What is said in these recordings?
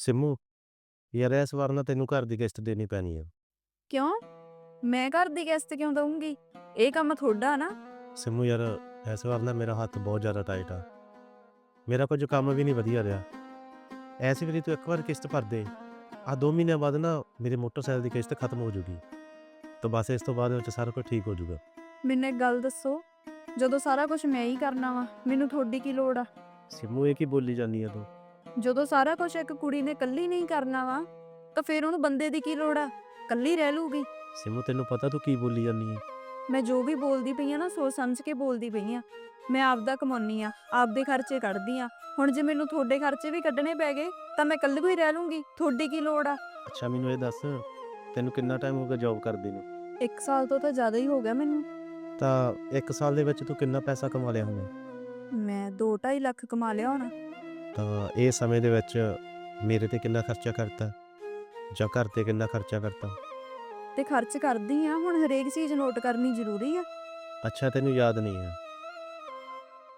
ਸਿੰਮੂ ਯਾਰ ਇਸ ਵਾਰ ਨਾ ਤੈਨੂੰ ਘਰ ਦੀ ਕਿਸ਼ਤ ਦੇਣੀ ਪੈਣੀ ਆ। ਕਿਉਂ? ਮੈਂ ਘਰ ਦੀ ਕਿਸ਼ਤ ਕਿਉਂ ਦਊਂਗੀ? ਇਹ ਕੰਮ ਤੁਹਾਡਾ ਨਾ। ਸਿੰਮੂ ਯਾਰ ਇਸ ਵਾਰ ਨਾ ਮੇਰਾ ਹੱਥ ਬਹੁਤ ਜ਼ਿਆਦਾ ਟਾਈਟ ਆ। ਮੇਰਾ ਕੁਝ ਕੰਮ ਵੀ ਨਹੀਂ ਵਧੀਆ ਰਿਹਾ। ਐਸੀ ਵਾਰੀ ਤੂੰ ਇੱਕ ਵਾਰ ਕਿਸ਼ਤ ਭਰ ਦੇ। ਆ ਦੋ ਮਹੀਨਿਆਂ ਬਾਅਦ ਨਾ ਮੇਰੇ ਮੋਟਰਸਾਈਕਲ ਦੀ ਕਿਸ਼ਤ ਖਤਮ ਹੋ ਜੂਗੀ। ਤਾਂ ਬਸ ਇਸ ਤੋਂ ਬਾਅਦ ਵਿੱਚ ਸਾਰਾ ਕੁਝ ਠੀਕ ਹੋ ਜੂਗਾ। ਮੈਨੂੰ ਇੱਕ ਗੱਲ ਦੱਸੋ। ਜਦੋਂ ਸਾਰਾ ਕੁਝ ਮੈਂ ਹੀ ਕਰਨਾ ਵਾ ਮੈਨੂੰ ਤੁਹਾਡੀ ਕੀ ਲੋੜ ਆ? ਸਿੰਮੂ ਇਹ ਕੀ ਬੋਲੀ ਜਾਂਦੀ ਆ ਤੂੰ? ਜਦੋਂ ਸਾਰਾ ਕੁਝ ਇੱਕ ਕੁੜੀ ਨੇ ਇਕੱਲੀ ਨਹੀਂ ਕਰਨਾ ਵਾ ਤਾਂ ਫਿਰ ਉਹਨੂੰ ਬੰਦੇ ਦੀ ਕੀ ਲੋੜ ਆ? ਇਕੱਲੀ ਰਹਿ ਲੂਗੀ ਸਿੰਮੂ ਤੈਨੂੰ ਪਤਾ ਤੂੰ ਕੀ ਬੋਲੀ ਜਾਂਦੀ ਹੈ ਮੈਂ ਜੋ ਵੀ ਬੋਲਦੀ ਪਈ ਆ ਨਾ ਸੋਚ ਸਮਝ ਕੇ ਬੋਲਦੀ ਪਈ ਆ। ਮੈਂ ਆਪਦਾ ਕਮਾਉਣੀ ਆ ਆਪਦੇ ਖਰਚੇ ਕੱਢਦੀ ਆ। ਹੁਣ ਜੇ ਮੈਨੂੰ ਤੁਹਾਡੇ ਖਰਚੇ ਵੀ ਕੱਢਣੇ ਪੈ ਗਏ ਤਾਂ ਮੈਂ ਇਕੱਲੀ ਹੀ ਰਹਿ ਲੂੰਗੀ ਤੁਹਾਡੀ ਕੀ ਲੋੜ ਆ? ਅੱਛਾ ਮੈਨੂੰ ਇਹ ਦੱਸ ਤੈਨੂੰ ਕਿੰਨਾ ਟਾਈਮ ਹੋ ਗਿਆ ਜੌਬ ਕਰਦੀ ਨੂੰ? ਇੱਕ ਸਾਲ ਤੋਂ ਤਾਂ ਜ਼ਿਆਦਾ ਹੀ ਹੋ ਗਿਆ ਮੈਨੂੰ। ਤਾਂ ਇੱਕ ਸਾਲ ਦੇ ਵਿੱਚ ਤੂੰ ਕਿੰਨਾ ਪੈਸਾ ਕਮਾ ਲਿਆ ਹੋਣਾ? ਮੈਂ 2.5 ਲੱਖ ਕਮਾ ਲਿਆ ਹੋਣਾ। ਤਾਂ ਇਹ ਸਮੇਂ ਦੇ ਵਿੱਚ ਮੇਰੇ ਤੇ ਕਿੰਨਾ ਖਰਚਾ ਕਰਤਾ? ਜਾਂ ਘਰ ਤੇ ਕਿੰਨਾ ਖਰਚਾ ਕਰਤਾ? ਤੇ ਖਰਚ ਕਰਦੀ ਆ ਹੁਣ ਹਰੇਕ ਚੀਜ਼ ਨੋਟ ਕਰਨੀ ਜ਼ਰੂਰੀ ਆ। ਅੱਛਾ ਤੈਨੂੰ ਯਾਦ ਨਹੀਂ ਹੈ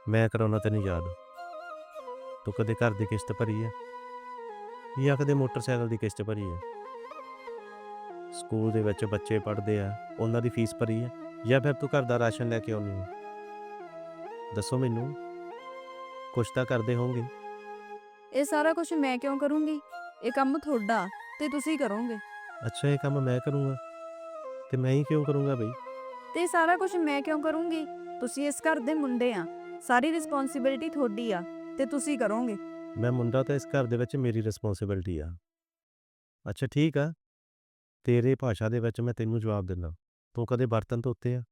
ਮੈਂ ਕਰਾਉਣਾ ਤੈਨੂੰ ਯਾਦ। ਤੂੰ ਕਦੇ ਘਰ ਦੀ ਕਿਸ਼ਤ ਭਰੀ ਹੈ ਜਾਂ ਕਦੇ ਮੋਟਰਸਾਈਕਲ ਦੀ ਕਿਸ਼ਤ ਭਰੀ ਹੈ ਸਕੂਲ ਦੇ ਵਿੱਚ ਬੱਚੇ ਪੜ੍ਹਦੇ ਆ ਉਹਨਾਂ ਦੀ ਫੀਸ ਭਰੀ ਹੈ ਜਾਂ ਫਿਰ ਤੂੰ ਘਰ ਦਾ ਰਾਸ਼ਨ ਲੈ ਕੇ ਆਉਣੀ ਹੈ ਦੱਸੋ ਮੈਨੂੰ। ਕੁਛ ਤਾਂ ਕਰਦੇ ਹੋਵੋਗੇ ਇਹ ਸਾਰਾ ਕੁਝ ਮੈਂ ਕਿਉਂ ਕਰੂੰਗੀ? ਇਹ ਕੰਮ ਤੁਹਾਡਾ ਤੇ ਤੁਸੀਂ ਕਰੋਗੇ। ਅੱਛਾ ਇਹ ਕੰਮ ਮੈਂ ਕਰੂੰਗਾ। ਤੇ ਮੈਂ ਹੀ ਕਿਉਂ ਕਰੂੰਗਾ ਬਈ? ਤੇ ਸਾਰਾ ਕੁਝ ਮੈਂ ਕਿਉਂ ਕਰੂੰਗੀ? ਤੁਸੀਂ ਇਸ ਘਰ ਦੇ ਮੁੰਡੇ ਆ। ਸਾਰੀ ਰਿਸਪੌਂਸਿਬਿਲਟੀ ਤੁਹਾਡੀ ਆ ਤੇ ਤੁਸੀਂ ਕਰੋਗੇ। ਮੈਂ ਮੁੰਡਾ ਤਾਂ ਇਸ ਘਰ ਦੇ ਵਿੱਚ ਮੇਰੀ ਰਿਸਪੌਂਸਿਬਿਲਟੀ ਆ। ਅੱਛਾ ਠੀਕ ਆ। ਤੇਰੇ ਭਾਸ਼ਾ ਦੇ ਵਿੱਚ ਮੈਂ ਤੈਨੂੰ ਜਵਾਬ ਦਿੰਦਾ। ਤੂੰ ਕਦੇ ਬਰਤਨ ਧੋਤੇ ਆ?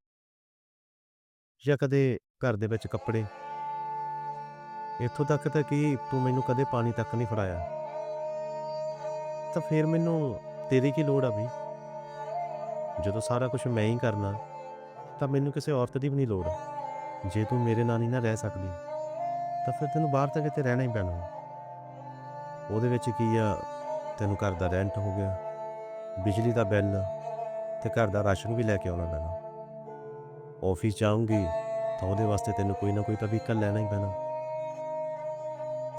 ਜਾਂ ਕਦੇ ਘਰ ਦੇ ਵਿੱਚ ਕੱਪੜੇ? ਇੱਥੋਂ ਤੱਕ ਤਾਂ ਕਿ ਤੂੰ ਮੈਨੂੰ ਕਦੇ ਪਾਣੀ ਤੱਕ ਨਹੀਂ ਫੜਾਇਆ। ਤਾਂ ਫਿਰ ਮੈਨੂੰ ਤੇਰੀ ਕੀ ਲੋੜ ਆ ਬਈ? ਜਦੋਂ ਸਾਰਾ ਕੁਝ ਮੈਂ ਹੀ ਕਰਨਾ, ਤਾਂ ਮੈਨੂੰ ਕਿਸੇ ਔਰਤ ਦੀ ਵੀ ਨਹੀਂ ਲੋੜ। ਜੇ ਤੂੰ ਮੇਰੇ ਨਾਲ ਨਹੀਂ ਨਾ ਰਹਿ ਸਕਦੀ, ਤਾਂ ਫਿਰ ਤੈਨੂੰ ਬਾਹਰ ਤਾਂ ਕਿਤੇ ਰਹਿਣਾ ਹੀ ਪੈਣਾ। ਉਹਦੇ ਵਿੱਚ ਕੀ ਆ? ਤੈਨੂੰ ਘਰ ਦਾ ਰੈਂਟ ਹੋ ਗਿਆ, ਬਿਜਲੀ ਦਾ ਬਿੱਲ ਤੇ ਘਰ ਦਾ ਰਾਸ਼ਨ ਵੀ ਲੈ ਕੇ ਆਉਣਾ ਪੈਣਾ। ਆਫਿਸ ਜਾਊਂਗੀ, ਤਾਂ ਉਹਦੇ ਵਾਸਤੇ ਤੈਨੂੰ ਕੋਈ ਨਾ ਕੋਈ ਤਾਂ ਵਹੀਕਲ ਲੈਣਾ ਹੀ ਪੈਣਾ।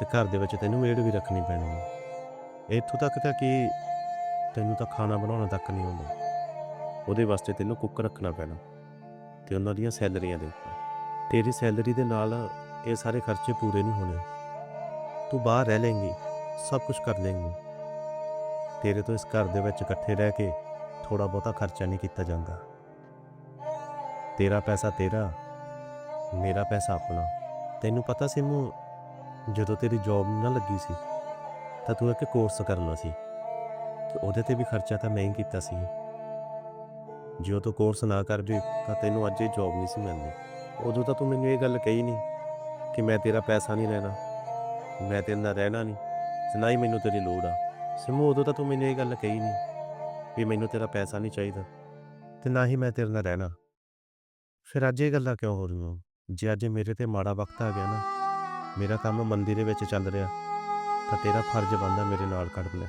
ਤੇ ਘਰ ਦੇ ਵਿੱਚ ਤੈਨੂੰ ਮੇਡ ਵੀ ਰੱਖਣੀ ਪੈਣੀ ਹੈ ਇੱਥੋਂ ਤੱਕ ਤਾਂ ਕਿ ਤੈਨੂੰ ਤਾਂ ਖਾਣਾ ਬਣਾਉਣਾ ਤੱਕ ਨਹੀਂ ਆਉਂਦਾ। ਉਹਦੇ ਵਾਸਤੇ ਤੈਨੂੰ ਕੁੱਕ ਰੱਖਣਾ ਪੈਣਾ, ਤੇ ਉਹਨਾਂ ਦੀਆਂ ਸੈਲਰੀਆਂ ਦੇ ਉੱਪਰ। ਤੇਰੀ ਸੈਲਰੀ ਦੇ ਨਾਲ ਇਹ ਸਾਰੇ ਖਰਚੇ ਪੂਰੇ ਨਹੀਂ ਹੋਣੇ। ਤੂੰ ਬਾਹਰ ਰਹਿ ਲੇਂਗੀ ਸਭ ਕੁਝ ਕਰ ਲੇਂਗੀ ਤੇਰੇ ਤੋਂ ਇਸ ਘਰ ਦੇ ਵਿੱਚ ਇਕੱਠੇ ਰਹਿ ਕੇ ਥੋੜਾ ਬਹੁਤਾ ਖਰਚਾ ਨਹੀਂ ਕੀਤਾ ਜਾਂਦਾ। ਤੇਰਾ ਪੈਸਾ ਤੇਰਾ, ਮੇਰਾ ਪੈਸਾ ਆਪਣਾ। ਤੈਨੂੰ ਪਤਾ ਸੀ ਮੂੰ ਜਦੋਂ ਤੇਰੀ ਜੌਬ ਨਾ ਲੱਗੀ ਸੀ, ਤਾਂ ਤੂੰ ਇੱਕ ਕੋਰਸ ਕਰਨਾ ਸੀ ਤੇ ਉਹਦੇ ਤੇ ਵੀ ਖਰਚਾ ਤਾਂ ਮੈਂ ਹੀ ਕੀਤਾ ਸੀ। ਜੇ ਉਹ ਤੂੰ ਕੋਰਸ ਨਾ ਕਰਦੇ, ਤਾਂ ਤੈਨੂੰ ਅੱਜ ਇਹ ਜੌਬ ਨਹੀਂ ਸੀ ਮਿਲਣੀ। ਉਦੋਂ ਤਾਂ ਤੂੰ ਮੈਨੂੰ ਇਹ ਗੱਲ ਕਹੀ ਨਹੀਂ ਕਿ ਮੈਂ ਤੇਰਾ ਪੈਸਾ ਨਹੀਂ ਲੈਣਾ, ਮੈਂ ਤੇਰੇ ਨਾਲ ਰਹਿਣਾ ਨਹੀਂ ਤੇ ਨਾ ਹੀ ਮੈਨੂੰ ਤੇਰੀ ਲੋੜ ਆ। ਸਿਮੂ, ਉਦੋਂ ਤਾਂ ਤੂੰ ਮੈਨੂੰ ਇਹ ਗੱਲ ਕਹੀ ਨਹੀਂ ਵੀ ਮੈਨੂੰ ਤੇਰਾ ਪੈਸਾ ਨਹੀਂ ਚਾਹੀਦਾ ਤੇ ਨਾ ਹੀ ਮੈਂ ਤੇਰੇ ਨਾਲ ਰਹਿਣਾ। ਫਿਰ ਅੱਜ ਇਹ ਗੱਲਾਂ ਕਿਉਂ ਹੋ ਰਹੀਆਂ? ਜੇ ਅੱਜ ਮੇਰੇ ਤੇ ਮਾੜਾ ਵਕਤ ਆ ਗਿਆ ਨਾ ਮੇਰਾ ਕੰਮ ਮੰਦੀ ਦੇ ਵਿੱਚ ਚੱਲ ਰਿਹਾ। ਤਾਂ ਤੇਰਾ ਫਰਜ਼ ਬਣਦਾ ਮੇਰੇ ਨਾਲ ਖੜ ਲੈ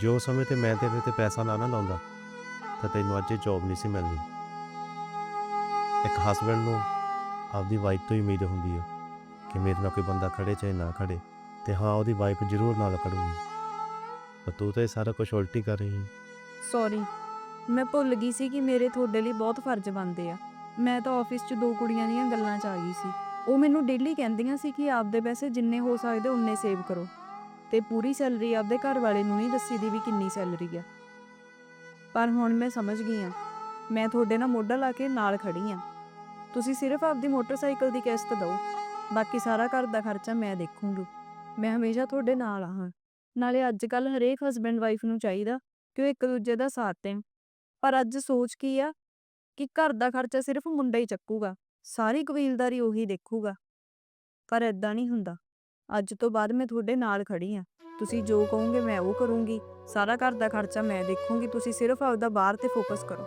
ਜੋ ਸਮੇਂ ਤੇ ਮੈਂ ਤੇਰੇ ਤੇ ਪੈਸਾ ਨਾ ਨਾ ਲਾਉਂਦਾ, ਤਾਂ ਤੈਨੂੰ ਅੱਜ ਇਹ ਜੌਬ ਨਹੀਂ ਸੀ ਮਿਲਣੀ। ਇੱਕ ਹਸਬੰਡ ਨੂੰ ਆਪਦੀ ਵਾਈਫ ਤੋਂ ਹੀ ਉਮੀਦ ਹੁੰਦੀ ਹੈ ਕਿ ਮੇਰੇ ਨਾਲ ਕੋਈ ਬੰਦਾ ਖੜੇ ਚਾਹੇ ਨਾ ਖੜੇ, ਤੇ ਹਾਂ, ਉਹਦੀ ਵਾਈਫ ਜ਼ਰੂਰ ਨਾਲ ਖੜੂਗੀ। ਪਰ ਤੂੰ ਤਾਂ ਇਹ ਸਾਰਾ ਕੁਝ ਉਲਟੀ ਕਰ ਰਹੀ ਹੈ ਸੌਰੀ ਮੈਂ ਭੁੱਲ ਗਈ ਸੀ ਕਿ ਮੇਰੇ ਤੁਹਾਡੇ ਲਈ ਬਹੁਤ ਫਰਜ਼ ਬਣਦੇ ਆ। ਮੈਂ ਤਾਂ ਆਫਿਸ 'ਚ ਦੋ ਕੁੜੀਆਂ ਦੀਆਂ ਗੱਲਾਂ 'ਚ ਆ ਗਈ ਸੀ। ਉਹ ਮੈਨੂੰ ਡੇਲੀ ਕਹਿੰਦੀਆਂ ਸੀ ਕਿ ਆਪਦੇ ਪੈਸੇ ਜਿੰਨੇ ਹੋ ਸਕਦੇ ਉਨੇ ਸੇਵ ਕਰੋ। ਤੇ ਪੂਰੀ ਸੈਲਰੀ ਆਪਦੇ ਘਰ ਵਾਲੇ ਨੂੰ ਨਹੀਂ ਦੱਸੀ ਦੀ ਵੀ ਕਿੰਨੀ ਸੈਲਰੀ ਆ। ਪਰ ਹੁਣ ਮੈਂ ਸਮਝ ਗਈ ਆ ਮੈਂ ਤੁਹਾਡੇ ਨਾਲ ਮੋਢਾ ਲਾ ਕੇ ਨਾਲ ਖੜੀ ਆ ਤੁਸੀਂ ਸਿਰਫ ਆਪਦੀ ਮੋਟਰਸਾਈਕਲ ਦੀ ਕਿਸ਼ਤ ਦਿਓ, ਬਾਕੀ ਸਾਰਾ ਘਰ ਦਾ ਖਰਚਾ ਮੈਂ ਦੇਖੂੰਗੀ। ਮੈਂ ਹਮੇਸ਼ਾ ਤੁਹਾਡੇ ਨਾਲ ਆ ਹਾਂ। ਨਾਲੇ ਅੱਜ ਕੱਲ ਹਰੇਕ ਹਸਬੈਂਡ ਵਾਈਫ ਨੂੰ ਚਾਹੀਦਾ ਕਿ ਉਹ ਇੱਕ ਦੂਜੇ ਦਾ ਸਾਥ ਦੇਣ। ਪਰ ਅੱਜ ਸੋਚ ਕੀ ਆ ਕਿ ਘਰ ਦਾ ਖਰਚਾ ਸਿਰਫ ਮੁੰਡਾ ਹੀ ਚੱਕੂਗਾ। ਸਾਰੀ ਕਬੀਲਦਾਰੀ ਉਹੀ ਦੇਖੂਗਾ। ਪਰ ਐਦਾਂ ਨਹੀਂ ਹੁੰਦਾ। ਅੱਜ ਤੋਂ ਬਾਅਦ ਮੈਂ ਤੁਹਾਡੇ ਨਾਲ ਖੜੀ ਆ ਤੁਸੀਂ ਜੋ ਕਹੋਗੇ ਮੈਂ ਉਹ ਕਰੂੰਗੀ। ਸਾਰਾ ਘਰ ਦਾ ਖਰਚਾ ਮੈਂ ਦੇਖੂੰਗੀ। ਤੁਸੀਂ ਸਿਰਫ ਆਪਦਾ ਬਾਹਰ ਤੇ ਫੋਕਸ ਕਰੋ।